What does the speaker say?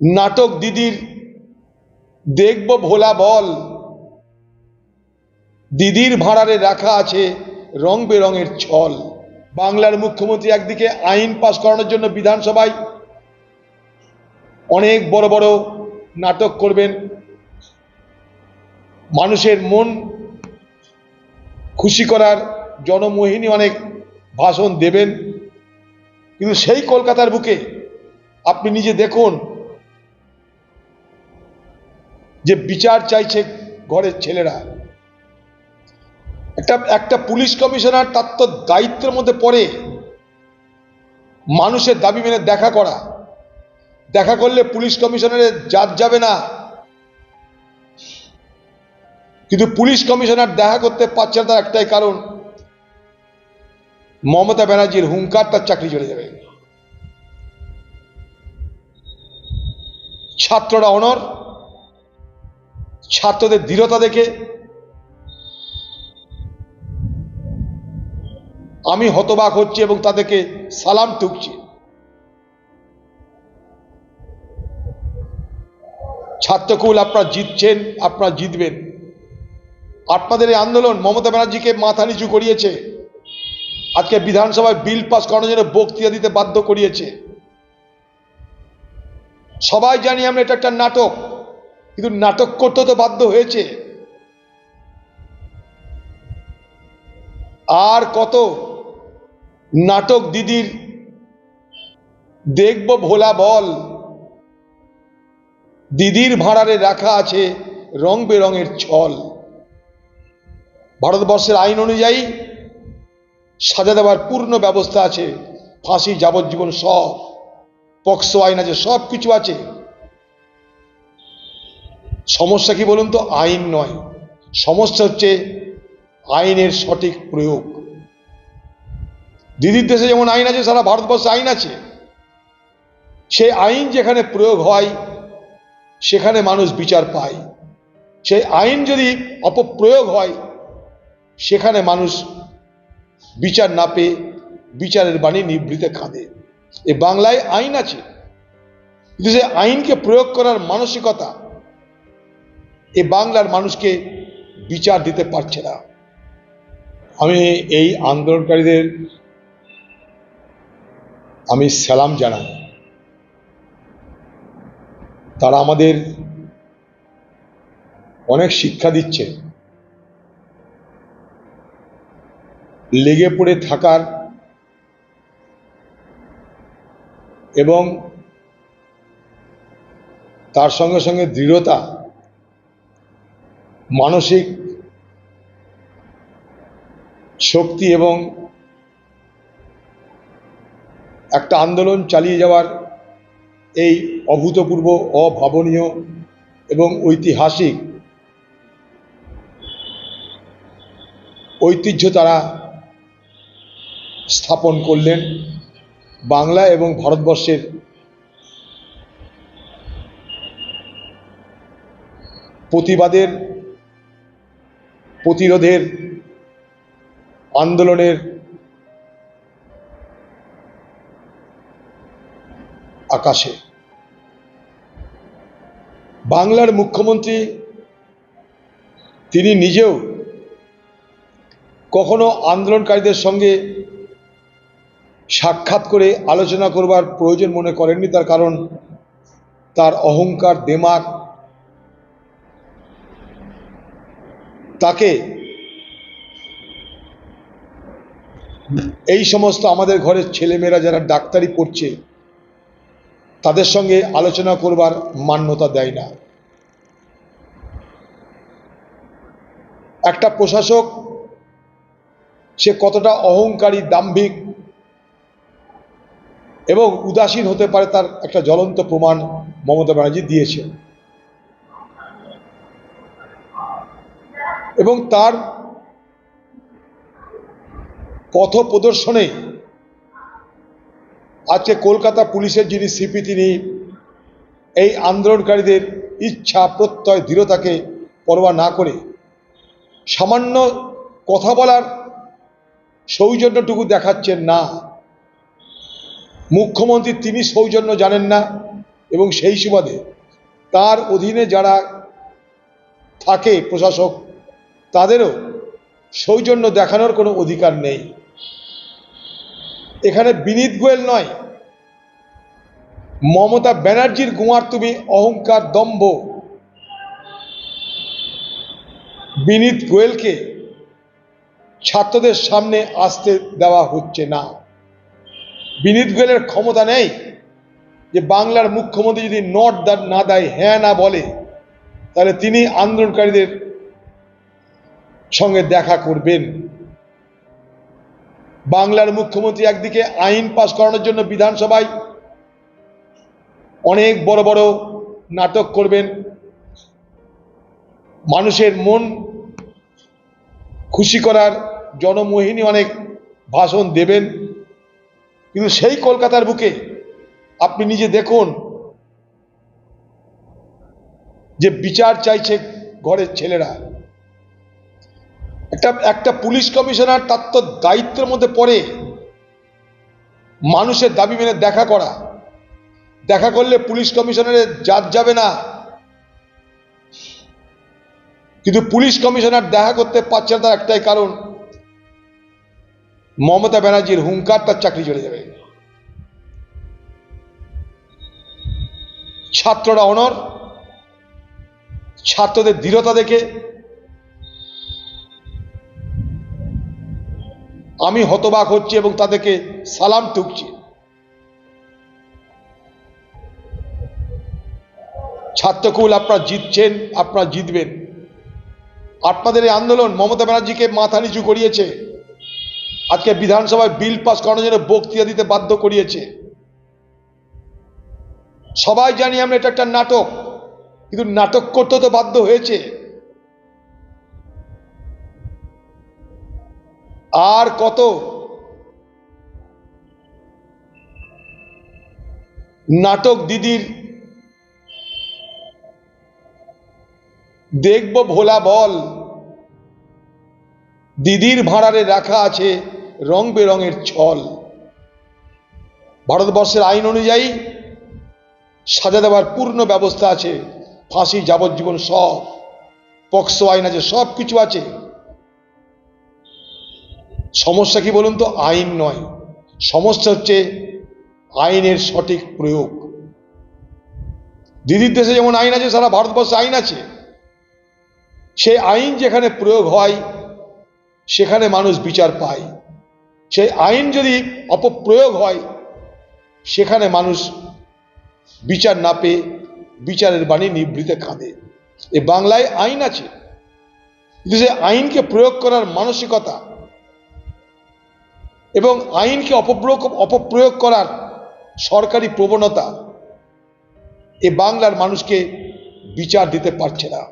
নাটক দিদির দেখব ভোলা বল। দিদির ভাড়ারে রাখা আছে রং বেরঙের ছল। বাংলার মুখ্যমন্ত্রী একদিকে আইন পাশ করানোর জন্য বিধানসভায় অনেক বড় বড় নাটক করবেন। মানুষের মন খুশি করার জনমোহিনী অনেক ভাষণ দেবেন। কিন্তু সেই কলকাতার বুকে আপনি নিজে দেখুন যে বিচার চাইছে ঘরের ছেলেরা। একটা একটা পুলিশ কমিশনার তার তো দায়িত্বের মধ্যে পড়ে। মানুষের দাবি মেনে দেখা করা। দেখা করলে পুলিশ কমিশনারের জাত যাবে না। কিন্তু পুলিশ কমিশনার দেখা করতে পারছে না তার একটাই কারণ, মমতা ব্যানার্জির হুঙ্কার তার চাকরি চলে যাবে। ছাত্ররা অনর ছাত্রদের দৃঢ়তা দেখে আমি হতবাক হচ্ছি এবং তাদেরকে সালাম টুকছি ছাত্রকুল, আপনারা জিতছেন, আপনারা জিতবেন। আপনাদের এই আন্দোলন মমতা ব্যানার্জিকে মাথা নিচু করিয়েছে। আজকে বিধানসভায় বিল পাস করানোর জন্য বক্তৃতা দিতে বাধ্য করিয়েছে। সবাই জানি আমরা এটা একটা নাটক। কিন্তু নাটক করতে তো বাধ্য হয়েছে। আর কত নাটক দিদির দেখব ভোলা বল। দিদির ভাড়ারে রাখা আছে রং বেরঙের ছল। ভারতবর্ষের আইন অনুযায়ী সাজা দেওয়ার পূর্ণ ব্যবস্থা আছে। ফাঁসি, যাবজ্জীবন সব, পক্সো আইন আছে সব কিছু আছে। সমস্যা কি বলুন তো? আইন নয়। সমস্যা হচ্ছে আইনের সঠিক প্রয়োগ। দিদির দেশে যেমন আইন আছে, সারা ভারতবর্ষে আইন আছে। সেই আইন যেখানে প্রয়োগ হয়, সেখানে মানুষ বিচার পায়। সেই আইন যদি অপপ্রয়োগ হয়, সেখানে মানুষ বিচার না পেয়ে বিচারের বাণী নিবৃতে কাঁদে। এ বাংলায় আইন আছে। কিন্তু সে আইনকে প্রয়োগ করার মানসিকতা এ বাংলার মানুষকে বিচার দিতে পারছে না। আমি এই আন্দোলনকারীদের আমি সালাম জানাই। তারা আমাদের অনেক শিক্ষা দিচ্ছে। লেগে পড়ে থাকার এবং তার সঙ্গে সঙ্গে দৃঢ়তা মানসিক শক্তি এবং একটা আন্দোলন চালিয়ে যাওয়ার এই অভূতপূর্ব, অভাবনীয় এবং ঐতিহাসিক ঐতিহ্য তারা স্থাপন করলেন বাংলা এবং ভারতবর্ষের প্রতিবাদের প্রতিরোধের, আন্দোলনের আকাশে। বাংলার মুখ্যমন্ত্রী, তিনি নিজেও কখনো আন্দোলনকারীদের সঙ্গে সাক্ষাৎ করে আলোচনা করবার প্রয়োজন মনে করেননি, তার কারণ তার অহংকার দেমাগ তাকে এই সমস্ত আমাদের ঘরের ছেলেমেয়েরা যারা ডাক্তারি পড়ছে, তাদের সঙ্গে আলোচনা করবার মান্যতা দেয় না। একটা প্রশাসক, সে কতটা অহংকারী, দাম্ভিক এবং উদাসীন হতে পারে তার একটা জ্বলন্ত প্রমাণ মমতা ব্যানার্জি দিয়েছে এবং তার পথ প্রদর্শনে আজকে কলকাতা পুলিশের যিনি সিপি, তিনি এই আন্দোলনকারীদের ইচ্ছা, প্রত্যয়, দৃঢ়তাকে পরোয়া না করে সামান্য কথা বলার সৌজন্যটুকু দেখাচ্ছেন না। মুখ্যমন্ত্রী তিনি সৌজন্য জানেন না এবং সেই সুবাদে তার অধীনে যারা থাকে প্রশাসক তাদেরও সৌজন্য দেখানোর কোনো অধিকার নেই। এখানে বিনীত গোয়েল নয়, মমতা ব্যানার্জির গুমার তুমি অহংকার দম্ভ। বিনীত গোয়েলকে ছাত্রদের সামনে আসতে দেওয়া হচ্ছে না। বিনীত গোয়েলের ক্ষমতা নেই যে বাংলার মুখ্যমন্ত্রী যদি নট না দেয় হ্যাঁ না বলে, তাহলে তিনি আন্দোলনকারীদের সঙ্গে দেখা করবেন। বাংলার মুখ্যমন্ত্রী একদিকে আইন পাশ করানোর জন্য বিধানসভায় অনেক বড় বড় নাটক করবেন। মানুষের মন খুশি করার জনমোহিনী অনেক ভাষণ দেবেন। কিন্তু সেই কলকাতার বুকে আপনি নিজে দেখুন যে বিচার চাইছে ঘরের ছেলেরা। একটা একটা পুলিশ কমিশনার তার তো দায়িত্বের মধ্যে পড়ে। মানুষের দাবি মেনে দেখা করা। দেখা করলে পুলিশ কমিশনারের জাত যাবে না। কিন্তু পুলিশ কমিশনার দেখা করতে পারছে না তার একটাই কারণ, মমতা ব্যানার্জির হুঙ্কার তার চাকরি চলে যাবে। ছাত্ররা অনর ছাত্রদের দৃঢ়তা দেখে আমি হতবাক হচ্ছি এবং তাদেরকে সালাম টুকছি ছাত্রকুল, আপনারা জিতছেন, আপনারা জিতবেন। আপনাদের এই আন্দোলন মমতা ব্যানার্জিকে মাথা নিচু করিয়েছে। আজকে বিধানসভায় বিল পাস করানোর জন্য বক্তৃতা দিতে বাধ্য করিয়েছে। সবাই জানি আমরা এটা একটা নাটক, কিন্তু নাটক করতে তো বাধ্য হয়েছে। আর কত? নাটক দিদির দেখব ভোলা বল। দিদির ভাড়ারে রাখা আছে রং বেরঙের ছল। ভারতবর্ষের আইন অনুযায়ী সাজা দেওয়ার পূর্ণ ব্যবস্থা আছে। ফাঁসি যাবজ্জীবন সব, পক্সো আইন আছে সব কিছু আছে। সমস্যা কি বলুন তো? আইন নয়। সমস্যা হচ্ছে আইনের সঠিক প্রয়োগ। দিদির দেশে যেমন আইন আছে, সারা ভারতবর্ষে আইন আছে। সেই আইন যেখানে প্রয়োগ হয়, সেখানে মানুষ বিচার পায়। সেই আইন যদি অপপ্রয়োগ হয়, সেখানে মানুষ বিচার না পেয়ে বিচারের বাণী নিবৃতে কাঁদে। এ বাংলায় আইন আছে। কিন্তু সে আইনকে প্রয়োগ করার মানসিকতা এবং আইনকে অপপ্রয়োগ অপপ্রয়োগ করার সরকারি প্রবণতা এ বাংলার মানুষকে বিচার দিতে পারছে না।